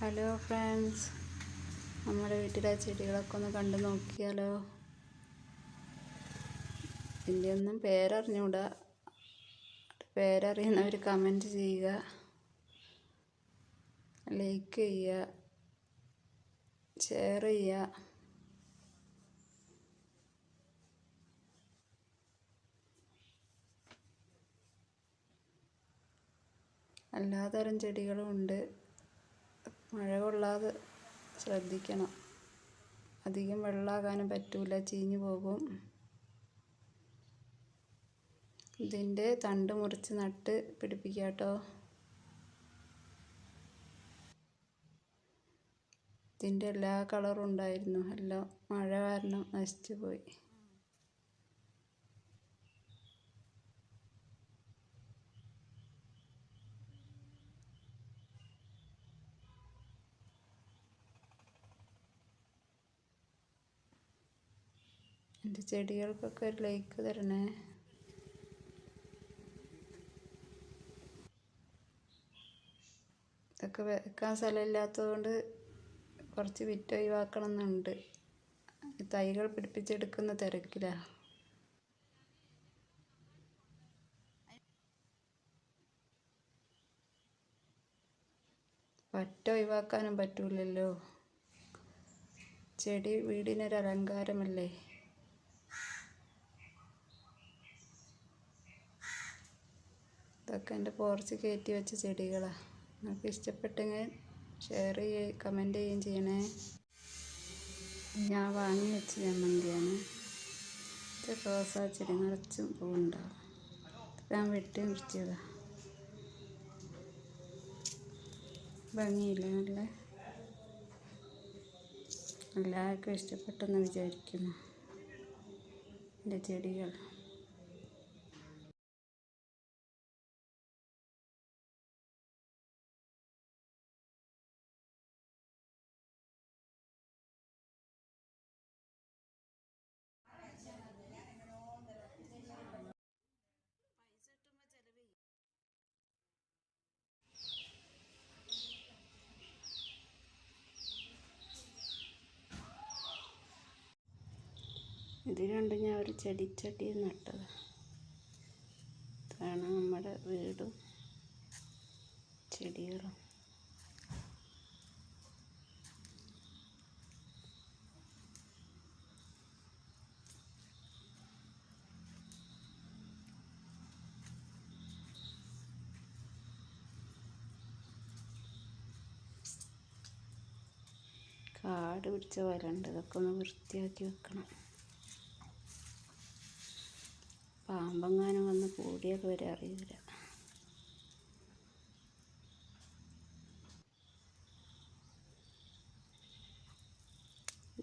Hello friends നമ്മുടെ വീട്ടിലെ ചെടികളൊക്കെ ഒന്ന് കണ്ടു നോക്കിയാലോ? ഇതിന്റെ ഒന്നും പേരറിഞ്ഞൂടാ പേരറിയുന്നവർ കമന്റ് ചെയ്യുക. ലൈക്ക് ചെയ്യുക. ഷെയർ ചെയ്യുക. എല്ലാതരം ചെടികളും ഉണ്ട്. മഴ കൊള്ളാതെ ശ്രദ്ധിക്കണം. അധികം വെള്ളമാകാനും പറ്റില്ല ചീഞ്ഞു പോകും. ഇതിന്റെ തണ്ട് മുറിച്ച് നട്ട് പിടിപ്പിക്കുക കേട്ടോ ഇതിന്റെ എല്ലാ കളറും ഉണ്ടായിരുന്നു. എല്ലാം മഴ കാരണം നശിച്ചു പോയി. എന്റെ ചെടികൾക്കൊക്കെ ഒരു ലൈക്ക് തരണേ. ഇതൊക്കെ വെക്കാൻ സ്ഥലമില്ലാത്തതുകൊണ്ട് കുറച്ച് വിറ്റ് ഒഴിവാക്കണം എന്നുണ്ട് തൈകൾ പിടിപ്പിച്ചെടുക്കുന്ന തിരക്കിലാണ് പറ്റ ഒഴിവാക്കാനും പറ്റൂലല്ലോ. ചെടി വീടിനൊരു അലങ്കാരമല്ലേ ഇതൊക്കെ എന്റെ പോർച്ച് കയറ്റി വെച്ച ചെടികളാണ് നിങ്ങൾക്ക് ഇഷ്ടപ്പെട്ടെങ്കിൽ ഷെയർ ചെയ്യുകയും കമന്റ് ചെയ്യുകയും ചെയ്യണേ. ഞാൻ വാങ്ങി വെച്ച ചമ്മന്തിയാണ് ഇത് റോസാ ചെടി നിറച്ചും പൂവുണ്ടാവും ഞാൻ വെട്ടി നിർത്തിയതാണ് ഭംഗിയില്ല നല്ല? എല്ലാവർക്കും ഇഷ്ടപ്പെട്ടെന്ന് വിചാരിക്കുന്നു. എന്റെ ചെടികൾ. ഇത് രണ്ടും ഞാൻ ഒരു ചെടിച്ചട്ടി നട്ടത്. ഇതാണ് നമ്മുടെ വീടും ചെടികളും. കാട് പിടിച്ച വരണ്ട്. ഇതൊക്കെ ഒന്ന് വൃത്തിയാക്കി വെക്കണം. പാമ്പെങ്ങാനും വന്ന് കൂടിയത് വരെ അറിയില്ല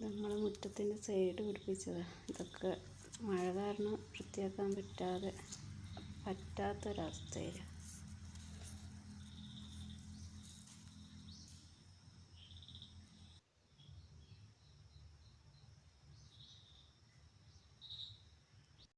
നമ്മൾ മുറ്റത്തിന്റെ സൈഡ് പിടിപ്പിച്ചതാണ് ഇതൊക്കെ മഴ കാരണം വൃത്തിയാക്കാൻ പറ്റാതെ പറ്റാത്തൊരവസ്ഥയിലാണ്